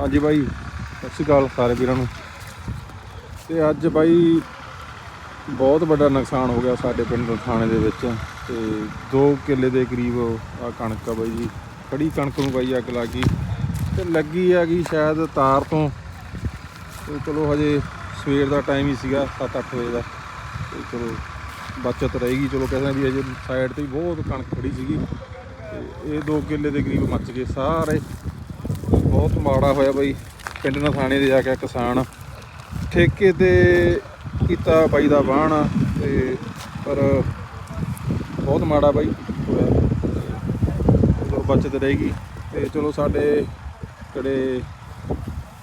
ਹਾਂਜੀ ਬਾਈ, ਸਤਿ ਸ਼੍ਰੀ ਅਕਾਲ ਸਾਰੇ ਵੀਰਾਂ ਨੂੰ। ਤੇ ਅੱਜ ਬਾਈ ਬਹੁਤ ਵੱਡਾ ਨੁਕਸਾਨ ਹੋ ਗਿਆ ਸਾਡੇ ਪਿੰਡ ਥਾਣੇ ਦੇ ਵਿੱਚ। ਤੇ 2 ਕਿੱਲੇ ਦੇ ਕਰੀਬ ਆ ਕਣਕ ਆ ਬਾਈ ਜੀ, ਖੜੀ ਕਣਕ ਨੂੰ ਬਾਈ ਅੱਗ ਲੱਗ ਗਈ। ਤੇ ਲੱਗੀ ਆ ਗਈ ਸ਼ਾਇਦ ਤਾਰ ਤੋਂ। ਤੇ ਚਲੋ ਹਜੇ ਸਵੇਰ ਦਾ ਟਾਈਮ ਹੀ ਸੀਗਾ 7-8 ਵਜੇ ਦਾ। ਤੇ ਚਲੋ ਬਚਤ ਰਹੇਗੀ ਚਲੋ ਕਹਿੰਦੇ ਵੀ ਹਜੇ ਸਾਈਡ ਤੇ ਬਹੁਤ ਕਣਕ ਖੜੀ ਸੀਗੀ। ਤੇ ਇਹ 2 ਕਿੱਲੇ ਦੇ ਕਰੀਬ ਮੱਚ ਗਏ ਸਾਰੇ। ਬਹੁਤ ਮਾੜਾ ਹੋਇਆ ਬਾਈ। ਪਿੰਡ ਨਥਾਣੇ ਦੇ ਜਾ ਕੇ ਕਿਸਾਨ ਠੇਕੇ ਤੇ ਕੀਤਾ ਬਾਈ ਦਾ ਵਾਹਣ ਆ ਤੇ ਪਰ ਬਹੁਤ ਮਾੜਾ ਬਾਈ ਹੋਇਆ। ਚਲੋ ਬਚਤ ਰਹੇਗੀ। ਤੇ ਚਲੋ ਸਾਡੇ ਜਿਹੜੇ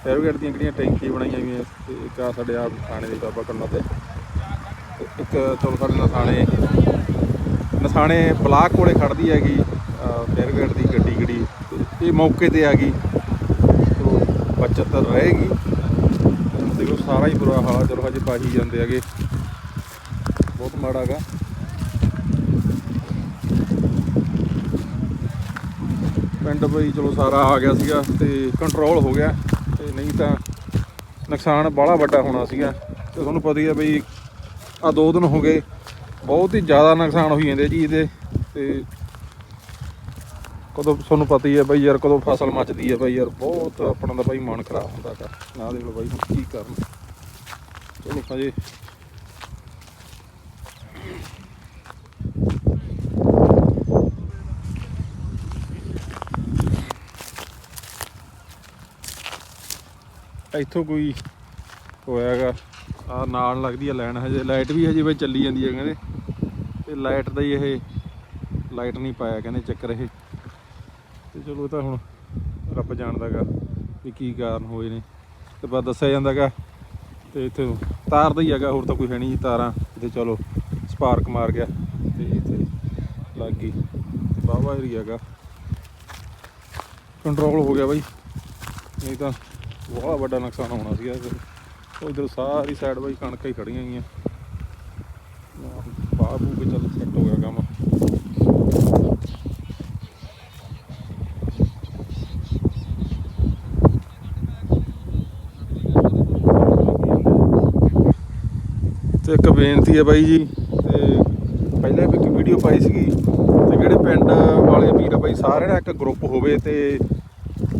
ਫੈਰੋਗੇਟ ਦੀਆਂ ਕਿਹੜੀਆਂ ਟੈਂਕੀ ਬਣਾਈਆਂ ਹੋਈਆਂ ਤੇ ਇੱਕ ਆ ਸਾਡੇ ਆਪ ਥਾਣੇ ਦੇ ਬਾਬਾ ਕਰਨਾ ਤੇ ਤੇ ਇੱਕ ਚਲੋ ਸਾਡੇ ਨਥਾਣੇ ਨਥਾਣੇ ਬਲਾਕ ਕੋਲੇ ਖੜਦੀ ਹੈਗੀ ਫੈਰੋਗੇਟ ਦੀ ਗੱਡੀ ਗੜੀ ਤੇ ਇਹ ਮੌਕੇ ਤੇ ਆ ਗਈ। ਬਚਤ ਰਹੇਗੀ। ਹੁਣ ਦੇਖੋ, ਸਾਰਾ ਹੀ ਬੁਰਾ ਹਾਲ, ਚਲੋ ਹਜੇ ਪਾਹੀ ਜਾਂਦੇ ਹੈਗੇ। ਬਹੁਤ ਮਾੜਾ ਹੈਗਾ। ਪਿੰਡ ਬਈ, ਚਲੋ, ਸਾਰਾ ਆ ਗਿਆ ਸੀਗਾ ਤੇ ਕੰਟਰੋਲ ਹੋ ਗਿਆ। ਤੇ ਨਹੀਂ ਤਾਂ ਨੁਕਸਾਨ ਬਾਹਲਾ ਵੱਡਾ ਹੋਣਾ ਸੀਗਾ। ਤੇ ਤੁਹਾਨੂੰ ਪਤਾ ਹੀ ਹੈ ਬਈ ਆ ਦੋ ਦਿਨ ਹੋ ਗਏ। ਬਹੁਤ ਹੀ ਜ਼ਿਆਦਾ ਨੁਕਸਾਨ ਹੋਈ ਜਾਂਦੇ ਜੀ ਇਹਦੇ। ਤੇ ਕਦੋਂ ਤੁਹਾਨੂੰ ਪਤਾ ਹੀ ਹੈ ਬਾਈ ਯਾਰ ਕਦੋਂ ਫਸਲ ਮੱਚਦੀ ਹੈ ਬਾਈ ਯਾਰ, ਬਹੁਤ ਆਪਣਾ ਦਾ ਬਾਈ ਮਨ ਖਰਾਬ ਹੁੰਦਾ ਗਾ ਨਾ ਦੇਖ ਲਓ ਬਾਈ ਹੁਣ ਕੀ ਕਰਨ। ਚਲੋ ਹਜੇ ਇੱਥੋਂ ਕੋਈ ਹੋਇਆਗਾ ਆ ਨਾਲ ਲੱਗਦੀ ਆ ਲਾਈਨ ਹਜੇ ਲਾਈਟ ਵੀ ਹਜੇ ਬਈ ਚੱਲੀ ਜਾਂਦੀ ਹੈ ਕਹਿੰਦੇ। ਤੇ ਲਾਈਟ ਦਾ ਹੀ ਇਹ ਲਾਈਟ ਨਹੀਂ ਪਾਇਆ ਕਹਿੰਦੇ ਚੱਕਰ ਇਹ। ਤੇ ਚਲੋ ਇਹ ਤਾਂ ਹੁਣ ਰੱਬ ਜਾਣਦਾਗਾ ਵੀ ਕੀ ਕਾਰਨ ਹੋਏ ਨੇ। ਤੇ ਬਸ ਦੱਸਿਆ ਜਾਂਦਾਗਾ ਤੇ ਇੱਥੇ ਤਾਰ ਦਾ ਹੀ ਹੈਗਾ, ਹੋਰ ਤਾਂ ਕੋਈ ਹੈ ਨਹੀਂ ਜੀ ਤਾਰਾਂ। ਤੇ ਚਲੋ ਸਪਾਰਕ ਮਾਰ ਗਿਆ ਤੇ ਇੱਥੇ ਲੱਗ ਗਈ। ਬਾਵਾ ਏਰੀਆ ਹੈਗਾ। ਕੰਟਰੋਲ ਹੋ ਗਿਆ ਬਾਈ। ਨਹੀਂ ਤਾਂ ਬਹੁਤ ਵੱਡਾ ਨੁਕਸਾਨ ਹੋਣਾ ਸੀਗਾ। ਉਹ ਇਧਰ ਸਾਰੀ ਸਾਈਡ ਬਾਈ ਕਣਕਾਂ ਹੀ ਖੜੀਆਂ ਗਈਆਂ। ਬਾਬੂ ਕੇ ਚੱਲ ਸੈੱਟ ਹੋ ਗਿਆ ਕੰਮ। ਤੇ ਇੱਕ ਬੇਨਤੀ ਹੈ ਬਾਈ ਜੀ, ਤੇ ਪਹਿਲਾਂ ਵੀ ਇੱਕ ਵੀਡੀਓ ਪਾਈ ਸੀਗੀ, ਤੇ ਜਿਹੜੇ ਪਿੰਡ ਵਾਲੇ ਵੀਰ ਆ ਬਾਈ, ਸਾਰਿਆਂ ਦਾ ਇੱਕ ਗਰੁੱਪ ਹੋਵੇ ਤੇ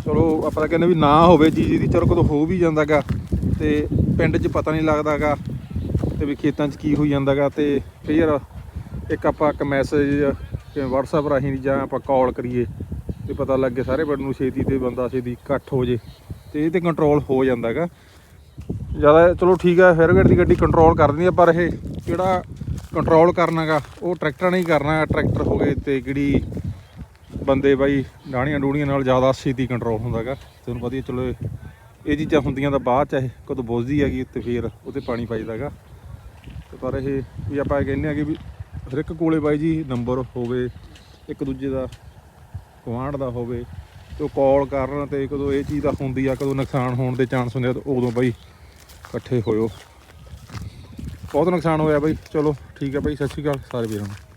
ਚਲੋ ਆਪਾਂ ਕਹਿੰਦੇ ਵੀ ਨਾ ਹੋਵੇ ਜੀ ਦੀ ਚਲੋ ਕਦੋਂ ਹੋ ਵੀ ਜਾਂਦਾਗਾ, ਤੇ ਪਿੰਡ 'ਚ ਪਤਾ ਨਹੀਂ ਲੱਗਦਾਗਾ, ਤੇ ਵੀ ਖੇਤਾਂ 'ਚ ਕੀ ਹੋਈ ਜਾਂਦਾਗਾ, ਤੇ ਫਿਰ ਇੱਕ ਆਪਾਂ ਇੱਕ ਮੈਸੇਜ ਜਿਵੇਂ WhatsApp ਰਾਹੀਂ ਜਾਂ ਆਪਾਂ ਕਾਲ ਕਰੀਏ, ਤੇ ਪਤਾ ਲੱਗੇ ਸਾਰੇ ਪਿੰਡ ਨੂੰ ਛੇਤੀ ਤੇ ਬੰਦਾ ਛੇਤੀ ਇਕੱਠ ਹੋ ਜੇ, ਤੇ ਇਹ ਤੇ ਕੰਟਰੋਲ ਹੋ ਜਾਂਦਾਗਾ। ਜ਼ਿਆਦਾ ਚਲੋ ਠੀਕ ਹੈ ਫੇਅਰਗੇਟ ਦੀ ਗੱਡੀ ਕੰਟਰੋਲ ਕਰ ਦਿੰਦੀ ਆ ਪਰ ਇਹ ਜਿਹੜਾ ਕੰਟਰੋਲ ਕਰਨਾਗਾ ਉਹ ਟਰੈਕਟਰਾਂ ਨਹੀਂ ਕਰਨਾ ਟਰੈਕਟਰ ਹੋ ਗਏ ਤੇ ਕਿਹੜੀ ਬੰਦੇ ਬਾਈ ਡਾਣੀਆਂ ਡੂਣੀਆਂ ਨਾਲ ਜ਼ਿਆਦਾ ਛੇਤੀ ਕੰਟਰੋਲ ਹੁੰਦਾਗਾ। ਤੁਹਾਨੂੰ ਪਤਾ ਹੀ ਹੈ, ਚਲੋ ਇਹ- ਚੀਜ਼ਾਂ ਹੁੰਦੀਆਂ ਤਾਂ ਬਾਅਦ ਚ ਇਹ ਕਦੋਂ ਬੁੱਝਦੀ ਹੈਗੀ ਤੇ ਫਿਰ ਉਹਤੇ ਪਾਣੀ ਪਾਈਦਾਗਾ। ਤੇ ਪਰ ਇਹ ਵੀ ਆਪਾਂ ਕਹਿੰਦੇ ਆ ਕਿ ਵੀ ਹਰ ਇੱਕ ਕੋਲੇ ਬਾਈ ਜੀ ਨੰਬਰ ਹੋਵੇ ਇੱਕ ਦੂਜੇ ਦਾ ਗੁਆਂਢ ਦਾ ਹੋਵੇ ਤੇ ਉਹ ਕਾਲ ਕਰਨ ਤੇ ਕਦੋਂ ਇਹ ਚੀਜ਼ ਦਾ ਹੁੰਦੀ ਆ ਕਦੋਂ ਨੁਕਸਾਨ ਹੋਣ ਦੇ ਚਾਂਸ ਹੁੰਦੇ ਆ, ਤੇ ਉਦੋਂ ਬਾਈ ਇਕੱਠੇ ਹੋਇਓ। ਬਹੁਤ ਨੁਕਸਾਨ ਹੋਇਆ ਬਾਈ। ਚਲੋ ਠੀਕ ਹੈ ਬਾਈ, ਸਤਿ ਸ਼੍ਰੀ ਅਕਾਲ ਸਾਰੇ ਵੀਰਾਂ ਨੂੰ।